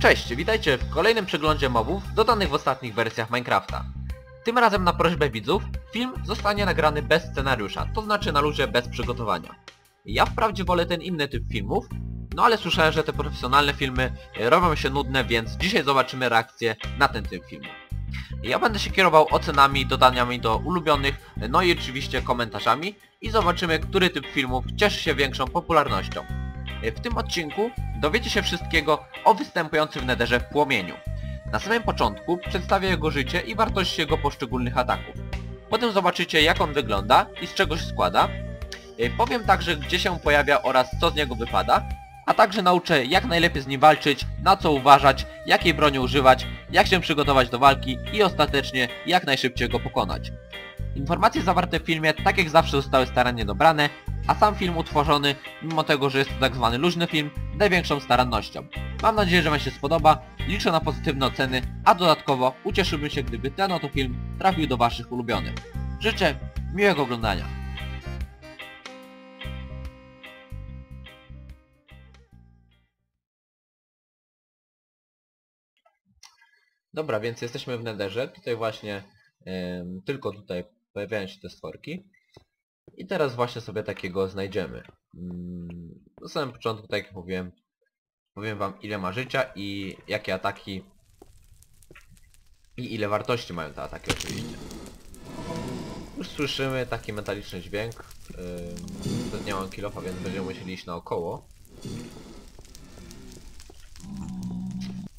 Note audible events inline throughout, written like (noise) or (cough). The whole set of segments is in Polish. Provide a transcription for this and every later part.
Cześć, witajcie w kolejnym przeglądzie mobów dodanych w ostatnich wersjach Minecrafta. Tym razem na prośbę widzów film zostanie nagrany bez scenariusza, to znaczy na luzie bez przygotowania. Ja wprawdzie wolę ten inny typ filmów, no ale słyszałem, że te profesjonalne filmy robią się nudne, więc dzisiaj zobaczymy reakcję na ten typ filmu. Ja będę się kierował ocenami, dodaniami do ulubionych, no i oczywiście komentarzami i zobaczymy, który typ filmów cieszy się większą popularnością. W tym odcinku dowiecie się wszystkiego o występującym w Netherze płomieniu. Na samym początku przedstawię jego życie i wartość jego poszczególnych ataków. Potem zobaczycie jak on wygląda i z czego się składa. Powiem także gdzie się pojawia oraz co z niego wypada, a także nauczę jak najlepiej z nim walczyć, na co uważać, jakiej broni używać, jak się przygotować do walki i ostatecznie jak najszybciej go pokonać. Informacje zawarte w filmie tak jak zawsze zostały starannie dobrane, a sam film utworzony, mimo tego, że jest to tak zwany luźny film, największą starannością. Mam nadzieję, że Wam się spodoba, liczę na pozytywne oceny, a dodatkowo ucieszyłbym się, gdyby ten oto film trafił do Waszych ulubionych. Życzę miłego oglądania. Dobra, więc jesteśmy w Netherze, tutaj właśnie, tylko tutaj pojawiają się te stworki. I teraz właśnie sobie takiego znajdziemy. Mm, Na samym początku, tak jak mówiłem, powiem wam ile ma życia i jakie ataki i ile wartości mają te ataki oczywiście. Już słyszymy taki metaliczny dźwięk. Yy, nie mam kilofa, więc będziemy musieli iść naokoło.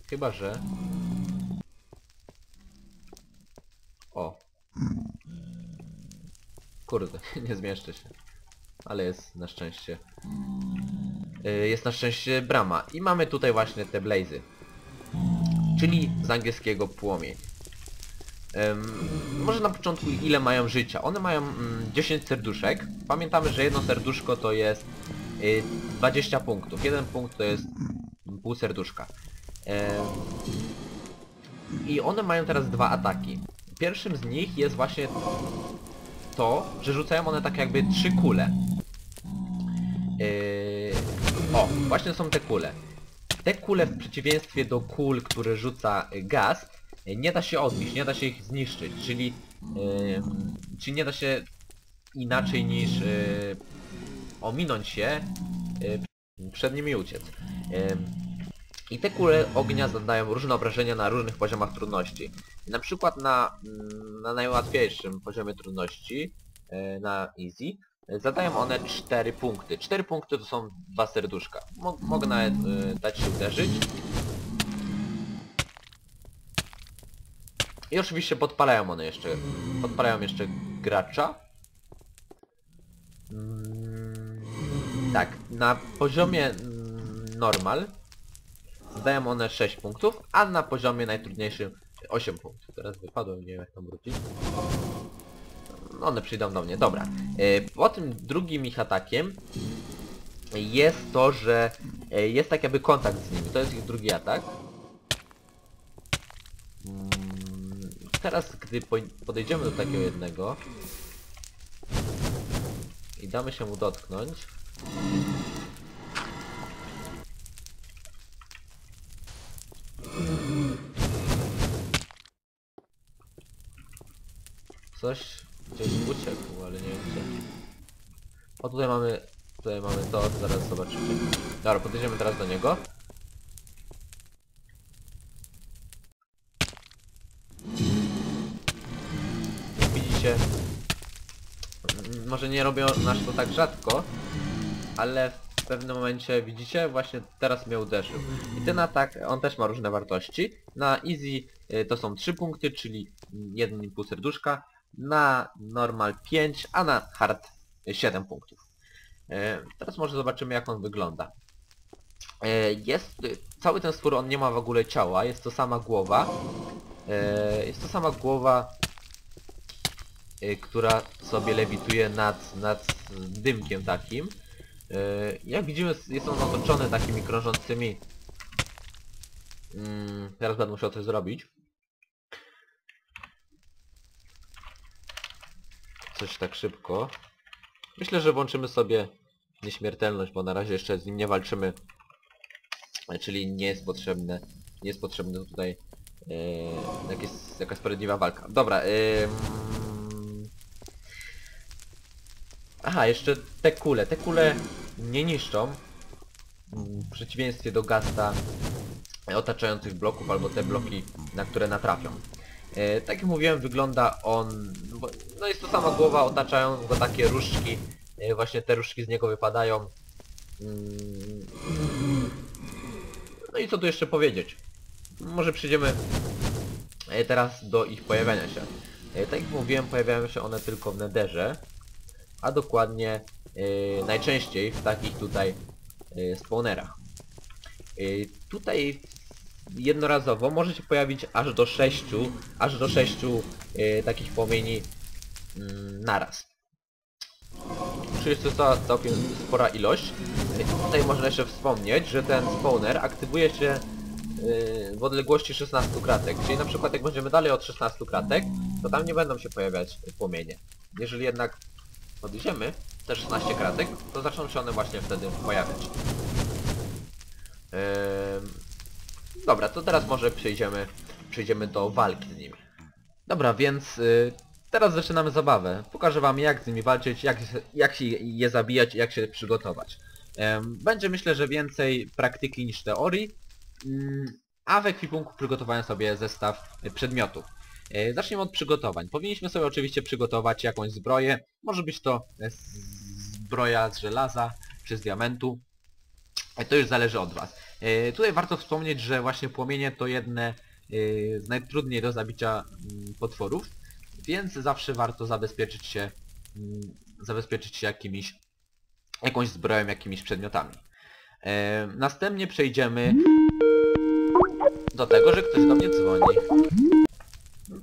Chyba, że... O. Kurde, (laughs) nie zmieszczę się. Ale jest na szczęście. Yy, Jest na szczęście brama. I mamy tutaj właśnie te blazy. Czyli z angielskiego płomień. Może na początku ile mają życia. One mają mm, 10 serduszek. Pamiętamy, że jedno serduszko to jest y, 20 punktów. Jeden punkt to jest pół serduszka. I one mają teraz dwa ataki. Pierwszym z nich jest właśnie to, że rzucają one tak jakby trzy kule. Yy... O, właśnie są te kule. Te kule w przeciwieństwie do kul, które rzuca gaz, nie da się odbić, nie da się ich zniszczyć, czyli, yy... czyli nie da się inaczej niż yy... ominąć je, yy... przed nimi uciec. I te kule ognia zadają różne obrażenia na różnych poziomach trudności. Na przykład na, mm, na najłatwiejszym poziomie trudności, e, na easy, zadają one 4 punkty. 4 punkty to są dwa serduszka. Mo mogę nawet e, dać się uderzyć. I oczywiście podpalają one jeszcze. Podpalają jeszcze gracza. Mm, tak, na poziomie mm, normal Zdają one 6 punktów, a na poziomie najtrudniejszym 8 punktów. Teraz wypadłem, nie wiem jak tam wrócić. No, One przyjdą do mnie, dobra. E, Po tym drugim ich atakiem jest to, że e, jest tak jakby kontakt z nimi. To jest ich drugi atak. Mm, Teraz, gdy po- podejdziemy do takiego jednego i damy się mu dotknąć, Coś gdzieś uciekł, ale nie wiem gdzie. O tutaj mamy, tutaj mamy to, zaraz zobaczycie. Dobra, podejdziemy teraz do niego. Jak widzicie, może nie robią nas to tak rzadko, ale w pewnym momencie, widzicie, właśnie teraz mnie uderzył. I ten atak, on też ma różne wartości. Na easy y, to są 3 punkty, czyli 1,5 serduszka. Na normal 5, a na hard 7 punktów. Y, Teraz może zobaczymy jak on wygląda. Y, Jest, cały ten stwór on nie ma w ogóle ciała, jest to sama głowa. Y, Jest to sama głowa, która sobie lewituje nad, nad dymkiem takim. Jak widzimy jest on otoczony takimi krążącymi... Mm, teraz będę musiał coś zrobić. Coś tak szybko. Myślę, że włączymy sobie nieśmiertelność, bo na razie jeszcze z nim nie walczymy. Czyli nie jest potrzebne, nie jest potrzebny tutaj e, jakieś, jakaś sprawiedliwa walka. Dobra, em, Aha, jeszcze te kule. Te kule nie niszczą. W przeciwieństwie do gasta otaczających bloków albo te bloki, na które natrafią. E, tak jak mówiłem, wygląda on... bo- No jest to sama głowa, otaczają go takie różdżki. E, właśnie te różdżki z niego wypadają. Mm. No i co tu jeszcze powiedzieć? Może przejdziemy e, teraz do ich pojawiania się. Tak jak mówiłem, pojawiają się one tylko w nederze a dokładnie najczęściej w takich tutaj spawnerach. Tutaj jednorazowo może się pojawić aż do 6, aż do 6 yy, takich płomieni yy, naraz. Czyli jest to całkiem spora ilość. Yy, tutaj można jeszcze wspomnieć, że ten spawner aktywuje się yy, w odległości 16 kratek. Czyli na przykład jak będziemy dalej od 16 kratek, to tam nie będą się pojawiać płomienie. Jeżeli jednak podejdziemy te 16 kratek, to zaczną się one właśnie wtedy pojawiać. Ehm, dobra, to teraz może przejdziemy, przejdziemy do walki z nimi. Dobra, więc y, teraz zaczynamy zabawę. Pokażę wam jak z nimi walczyć, jak, jak się je zabijać jak się przygotować. Będzie myślę, że więcej praktyki niż teorii, mm, a w ekwipunku przygotowałem sobie zestaw przedmiotów. E, Zacznijmy od przygotowań. Powinniśmy sobie oczywiście przygotować jakąś zbroję. Może być to e, zbroja z żelaza czy z diamentu. E, To już zależy od Was. E, Tutaj warto wspomnieć, że właśnie płomienie to jedne e, z najtrudniej do zabicia mm, potworów, więc zawsze warto zabezpieczyć się, mm, zabezpieczyć się jakimiś, jakąś zbroją, jakimiś przedmiotami. E, Następnie przejdziemy do tego, że ktoś do mnie dzwoni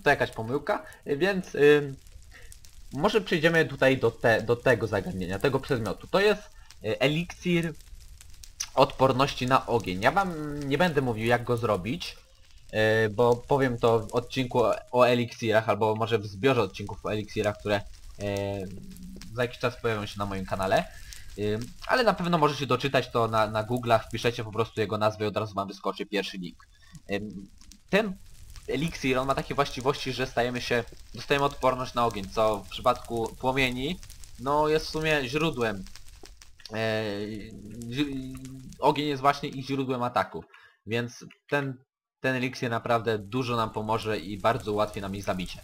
to jakaś pomyłka, więc ym, może przejdziemy tutaj do, te, do tego zagadnienia, tego przedmiotu. To jest y, eliksir odporności na ogień. Ja wam nie będę mówił jak go zrobić, y, bo powiem to w odcinku o, eliksirach, albo może w zbiorze odcinków o eliksirach, które y, za jakiś czas pojawią się na moim kanale. Ym, Ale na pewno możecie doczytać to na, na Google'ach, wpiszecie po prostu jego nazwę i od razu wam wyskoczy pierwszy link. Ten eliksir, on ma takie właściwości, że stajemy się, dostajemy odporność na ogień, co w przypadku płomieni, no jest w sumie źródłem. E, ogień jest właśnie ich źródłem ataku, więc ten, ten eliksir naprawdę dużo nam pomoże i bardzo ułatwi nam ich zabicie.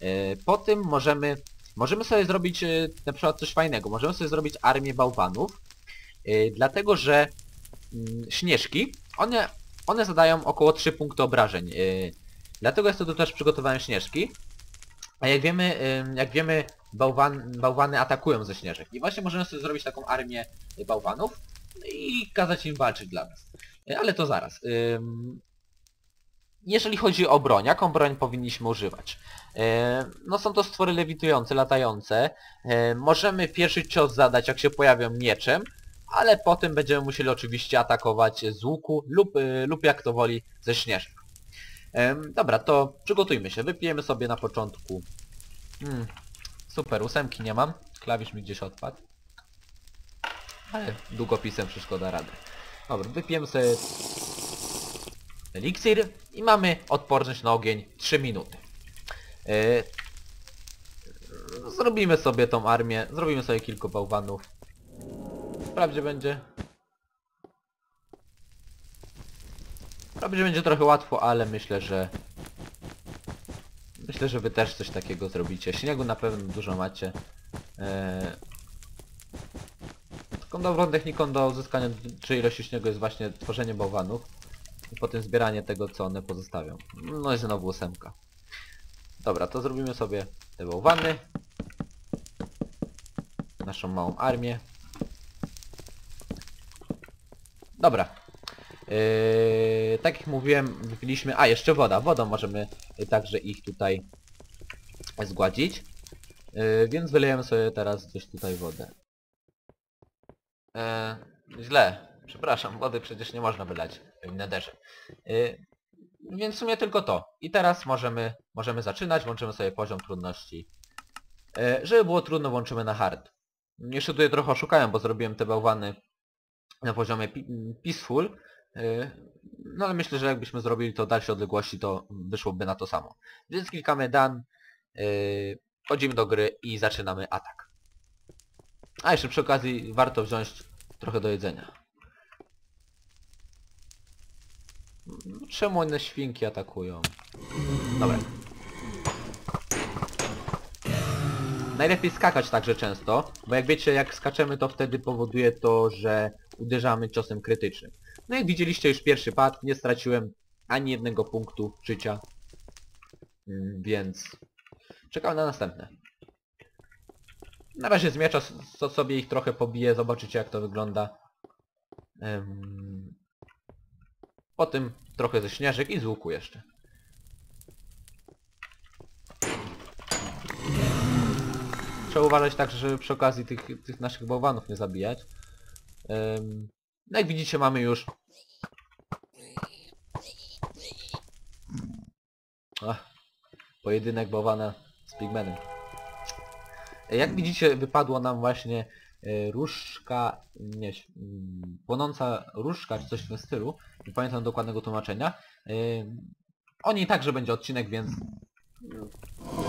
E, po tym możemy, możemy sobie zrobić e, na przykład coś fajnego, możemy sobie zrobić armię bałwanów, e, dlatego że mm, śnieżki, one, one zadają około 3 punkty obrażeń. e, Dlatego jest to tu też przygotowałem śnieżki. A jak wiemy, jak wiemy, bałwan, bałwany atakują ze śnieżek. I właśnie możemy sobie zrobić taką armię bałwanów i kazać im walczyć dla nas. Ale to zaraz. Jeżeli chodzi o broń, jaką broń powinniśmy używać? No są to stwory lewitujące, latające. Możemy pierwszy cios zadać, jak się pojawią mieczem, ale potem będziemy musieli oczywiście atakować z łuku lub, y, lub jak to woli ze śnieżek. Em, dobra, to przygotujmy się. Wypijemy sobie na początku. Mm, super, ósemki nie mam. Klawisz mi gdzieś odpadł. Ale długopisem wszystko da radę. Dobra, wypijemy sobie eliksir i mamy odporność na ogień 3 minuty. E, zrobimy sobie tą armię, zrobimy sobie kilku bałwanów. Wprawdzie będzie Wprawdzie będzie trochę łatwo, ale myślę, że... Myślę, że wy też coś takiego zrobicie. Śniegu na pewno dużo macie. Eee... Taką dobrą techniką do uzyskania dużej ilości śniegu jest właśnie tworzenie bałwanów. I potem zbieranie tego, co one pozostawią. No i znowu ósemka. Dobra, to zrobimy sobie te bałwany. Naszą małą armię. Dobra, Yy, tak jak mówiłem, wypiliśmy... A, jeszcze woda. Wodą możemy yy, także ich tutaj zgładzić. Yy, więc wylejemy sobie teraz gdzieś tutaj wodę. Yy, źle. Przepraszam, wody przecież nie można wylać w nederze. Yy, więc w sumie tylko to. I teraz możemy, możemy zaczynać. Włączymy sobie poziom trudności E, żeby było trudno, włączymy na hard. Jeszcze tutaj trochę oszukałem, bo zrobiłem te bałwany na poziomie peaceful. No ale myślę, że jakbyśmy zrobili to dalsze odległości, to wyszłoby na to samo. Więc klikamy done, e, wchodzimy do gry i zaczynamy atak. A jeszcze przy okazji warto wziąć trochę do jedzenia. Czemu inne świnki atakują? Dobra. Najlepiej skakać także często, bo jak wiecie, jak skaczemy, to wtedy powoduje to, że uderzamy ciosem krytycznym. No jak widzieliście już pierwszy pad, nie straciłem ani jednego punktu życia. Mm, Więc czekam na następne. Na razie z miecza so- sobie ich trochę pobiję, zobaczycie jak to wygląda. Em, Potem trochę ze śnieżek i z łuku jeszcze. Trzeba uważać tak, żeby przy okazji tych, tych naszych bałwanów nie zabijać. Em, No jak widzicie mamy już... Ach, pojedynek bałwana z pigmenem. Jak widzicie wypadła nam właśnie e, różdżka, nie, mm, płonąca różdżka czy coś w tym stylu. Nie pamiętam dokładnego tłumaczenia. Ym, O niej także będzie odcinek, więc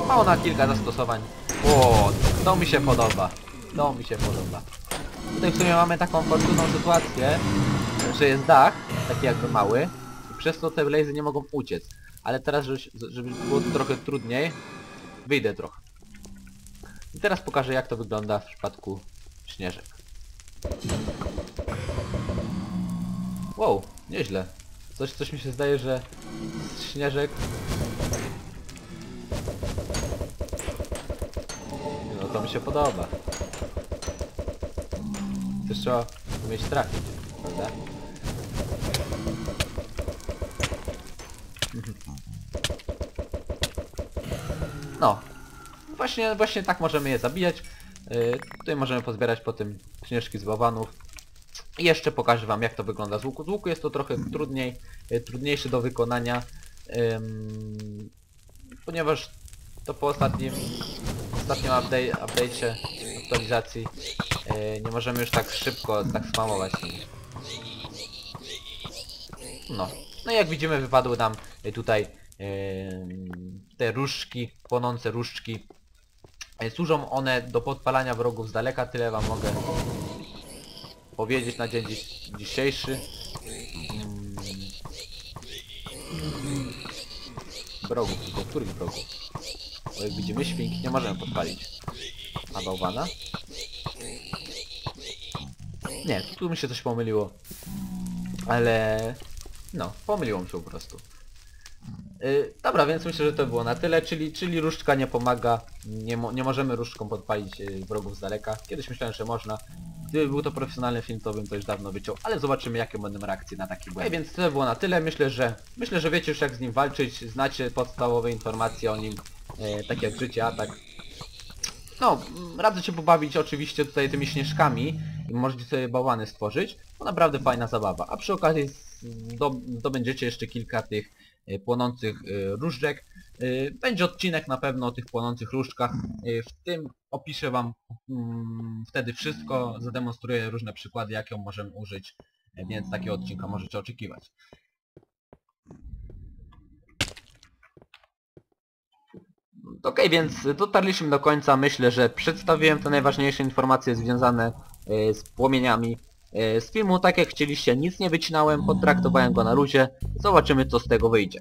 ma ona kilka zastosowań. O, to mi się podoba. To mi się podoba. Tutaj w sumie mamy taką fortunną sytuację, że jest dach, taki jakby mały, i przez to te blazy nie mogą uciec. Ale teraz, żeby, żeby było trochę trudniej, wyjdę trochę. I teraz pokażę jak to wygląda w przypadku śnieżek. Wow, nieźle. Coś, coś mi się zdaje, że śnieżek... No to mi się podoba. Trzeba umieć trafić, prawda? No. Właśnie, właśnie tak możemy je zabijać. Yy, tutaj możemy pozbierać potem śnieżki z bałwanów. I jeszcze pokażę wam jak to wygląda z łuku. Z łuku jest to trochę trudniej, y, trudniejsze do wykonania. ym, ponieważ to po ostatnim ostatnim update, update'cie, aktualizacji y, nie możemy już tak szybko tak spamować. No. No i jak widzimy wypadły nam y, tutaj ym, te różdżki, płonące różdżki. Y, Służą one do podpalania wrogów z daleka, tyle wam mogę powiedzieć na dzień dziś, dzisiejszy. Mm. Wrogów, tylko których wrogów? Bo jak widzimy świnki nie możemy podpalić. A bałwana? Nie, tu mi się coś pomyliło. Ale... No, pomyliło mi się po prostu. Yy, dobra, więc myślę, że to było na tyle, czyli, czyli różdżka nie pomaga, nie, mo nie możemy różdżką podpalić yy, wrogów z daleka. Kiedyś myślałem, że można. Gdyby był to profesjonalny film, to bym to już dawno wyciął, ale zobaczymy jakie będą reakcje na taki błęd. więc to było na tyle, myślę, że myślę, że wiecie już jak z nim walczyć, znacie podstawowe informacje o nim, e, tak jak życie, atak. No, radzę się pobawić oczywiście tutaj tymi śnieżkami możecie sobie bałwany stworzyć. To naprawdę fajna zabawa. A przy okazji zdo- zdobędziecie jeszcze kilka tych e, płonących e, różdżek. E, Będzie odcinek na pewno o tych płonących różdżkach. W tym opiszę wam mm, wtedy wszystko, zademonstruję różne przykłady, jakie możemy użyć, więc takiego odcinka możecie oczekiwać. Okej, więc dotarliśmy do końca. Myślę, że przedstawiłem te najważniejsze informacje związane z płomieniami e, z filmu. Tak jak chcieliście, nic nie wycinałem, potraktowałem go na luzie. Zobaczymy, co z tego wyjdzie.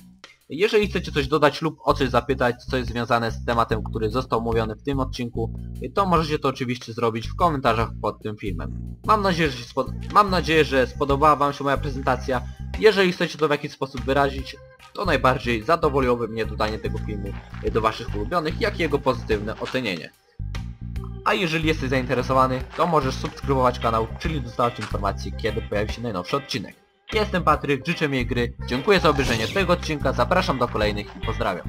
Jeżeli chcecie coś dodać lub o coś zapytać, co jest związane z tematem, który został omówiony w tym odcinku, to możecie to oczywiście zrobić w komentarzach pod tym filmem. Mam nadzieję, że, spod... Mam nadzieję, że spodobała Wam się moja prezentacja. Jeżeli chcecie to w jakiś sposób wyrazić, to najbardziej zadowoliłoby mnie dodanie tego filmu do Waszych ulubionych, jak i jego pozytywne ocenienie. A jeżeli jesteś zainteresowany, to możesz subskrybować kanał, czyli dostawać informacji, kiedy pojawi się najnowszy odcinek. Jestem Patryk, życzę mi gry, dziękuję za obejrzenie tego odcinka, zapraszam do kolejnych i pozdrawiam.